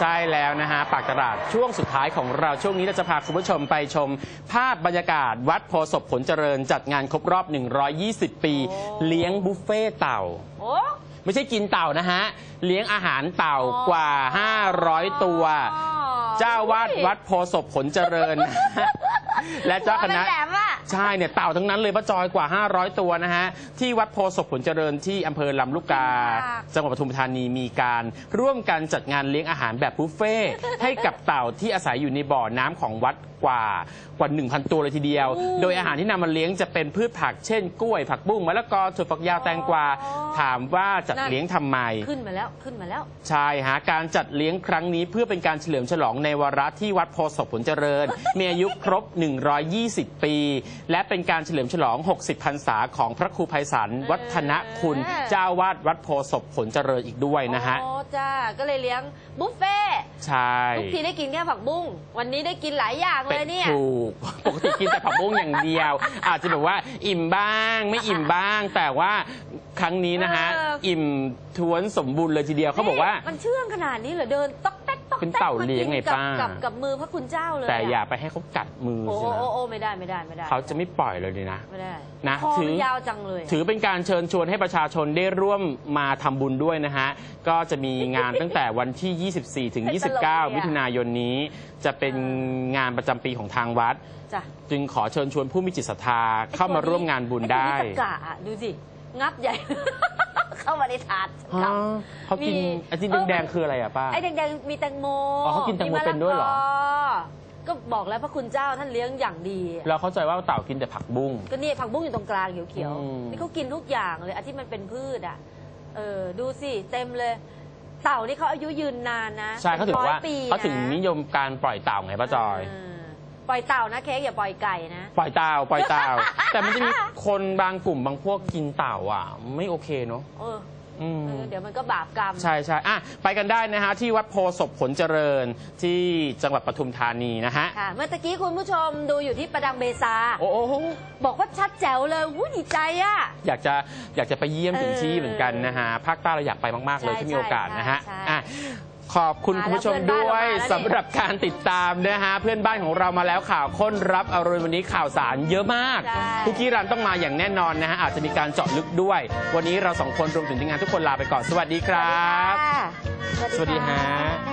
ใช่แล้วนะฮะปากตลาดช่วงสุดท้ายของเราช่วงนี้เราจะพาคุณผู้ชมไปชม ภาพบรรยากาศวัดโพธิ์ศพผลเจริญจัดงานครบรอบ 120 ปีโอ้เลี้ยงบุฟเฟ่เต่า โอ้ ไม่ใช่กินเต่านะฮะ เลี้ยงอาหารเต่ากว่า 500 ตัว เจ้าวาดวัดโพธิ์ศพผลเจริญ และเจ้าคณะ หัวมันแหลมอะ ใช่เนี่ยเต่าทั้งนั้นเลยป้าจอยกว่า 500 ตัวนะฮะ ที่วัดโพธิ์ศพผลเจริญที่อำเภอลำลูกกาค่ะจังหวัดปทุมธานีมีการร่วมกันจัดงานเลี้ยงอาหารแบบบุฟเฟ่ต์ให้กับเต่าที่อาศัยอยู่ในบ่อน้ำของวัดกว่ากว่า 1,000 ตัวเลยทีเดียว โดยอาหารที่นำมาเลี้ยงจะเป็นพืชผักเช่นกล้วย ผักบุ้งมะละกอถั่วฝักยาวแตงกวาอ๋อถามว่าจัดนั่นเลี้ยงทำไม ขึ้นมาแล้วขึ้นมาแล้ว ใช่ฮะการจัดเลี้ยงครั้งนี้เพื่อเป็นการเฉลิมฉลองในวาระที่วัดโพธิ์ศพผลเจริญ มีอายุครบ 120 ปีและเป็นการเฉลิมฉลอง 60 พรรษาของพระครูไพศาลวัฒนคุณเออเจ้าวาดวัดโพธิ์ศพผลเจริญอีกด้วยนะฮะ โอ้จ้าก็เลยเลี้ยงบุฟเฟ่ต์ใช่ ทุกทีได้กินแค่ผักบุ้ง วันนี้ได้กินหลายอย่างเลยเนี่ย ถูก ปกติกินแต่ผักบุ้งอย่างเดียว อาจจะแบบว่าอิ่มบ้างไม่อิ่มบ้าง แต่ว่าครั้งนี้นะฮะ เอออิ่มทวนสมบูรณ์เลยทีเดียวเขาบอกว่ามันเชื่องขนาดนี้เหรอเดินต๊อกแต๊กต๊อก เป็นแต๊กเต่าเลี้ยงไงมกินกับป้า กับกับมือพระคุณเจ้าเลยแต่อย่าอะไปให้เขากัดมือโอ้สิโอ้นะโอ้โอ้ไม่ได้ไม่ได้ไม่ได้เขาจะไม่ปล่อยเลยดีนะ ไม่ได้นะคอถืมันอ ยาวจังเลยอะถือเป็นการเชิญชวนให้ประชาชนได้ร่วมมาทำบุญด้วยนะฮะ ก็จะมีงานตั้งแต่วันที่ 24 ถึง 29 มิถุนายนนี้ จะเป็นงานประจำปีของทางวัด จ้ะจึงขอเชิญชวนผู้มีจิตศรัทธาเข้ามาร่วมงานบุญได้ อ้ตัวนี้ตะกะอะดูสิ งับใหญ่ เข้ามาในถาดฮะกับเขากินมีไอ้ที่แดงๆคืออะไรอะป้า ไอ้แดงๆมีแตงโมอ๋อเขากินแตงโมะะเป็นด้วยเหรอ กก็บอกแล้วพระคุณเจ้าท่านเลี้ยงอย่างดีอะเราเข้าใจว่าเต่ากินแต่ผักบุ้ง ก็นี่ผักบุ้งอยู่ตรงกลางเขียวอืม ๆนี่เขากินทุกอย่างเลยอันที่มันเป็นพืชอะ เออดูสิเต็มเลย เต่านี่เขาอายุยืนนานนะใช่เขาถึงว่าร้อยปีเขาถึงะนิยมการปล่อยเต่าไงป้าจอยเปล่อยเต่านะเค้กอย่าปล่อยไก่นะ ปล่อยเต่าปล่อยเต่า แต่มันจะมีคนบางกลุ่มบางพวกกินเต่าอะ ไม่โอเคเนาะเอออืม เออเดี๋ยวมันก็บาปกรรม ใช่ใช่อะไปกันได้นะฮะ ที่วัดโพธิ์ศพผลเจริญที่จังหวัดปทุมธานีนะฮะ ค่ะ เมื่อตะกี้คุณผู้ชมดูอยู่ที่ประดังเบซา โอ้โหบอกว่าชัดแจ๋วเลยวู้ดีใจอะอยากจะอยากจะไปเยี่ยมถึงที่เออเหมือนกันนะฮะ ภาคใต้เราอยากไปมาก ๆ เลยใช่ที่มีโอกาสนะฮะ ใช่อะ ขอบคุณมาคุณผู้ชมแล้วด้วยเพื่อนบ้านเรามาแล้วสำหรับการติดตามนะฮะเพื่อนบ้านของเรามาแล้วข่าวค้นรับอรุณวันนี้ข่าวสารเยอะมากใช่คุกกี้รันต้องมาอย่างแน่นอนนะฮะอาจจะมีการเจาะลึกด้วย วันนี้เราสองคนรวมถึงทีมงานทุกคนลาไปก่อนสวัสดีครับค่ะสวัสดีค่ฮะ